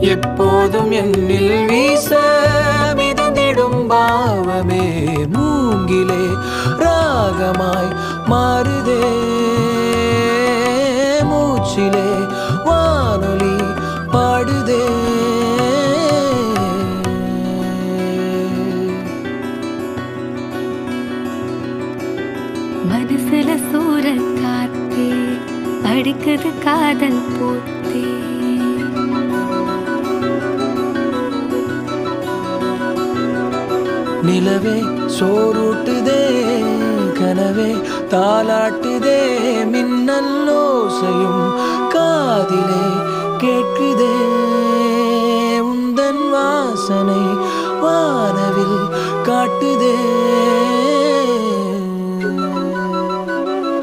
எப்போதும் என்னில் வீச மிதந்திடும் பாவமே மூங்கிலே ராகமாய் மாறுதே. மூச்சிலே வானொலி பாடுதே. மனசுல சூற காத்தே அடிக்குது காதல் போட்டு நிலவே சோரூட்டுதே கனவே தாலாட்டுதே மின்னல் ஓசையும் காதிலே கேட்குதே. உந்தன் வாசனை வானவில் காட்டுதே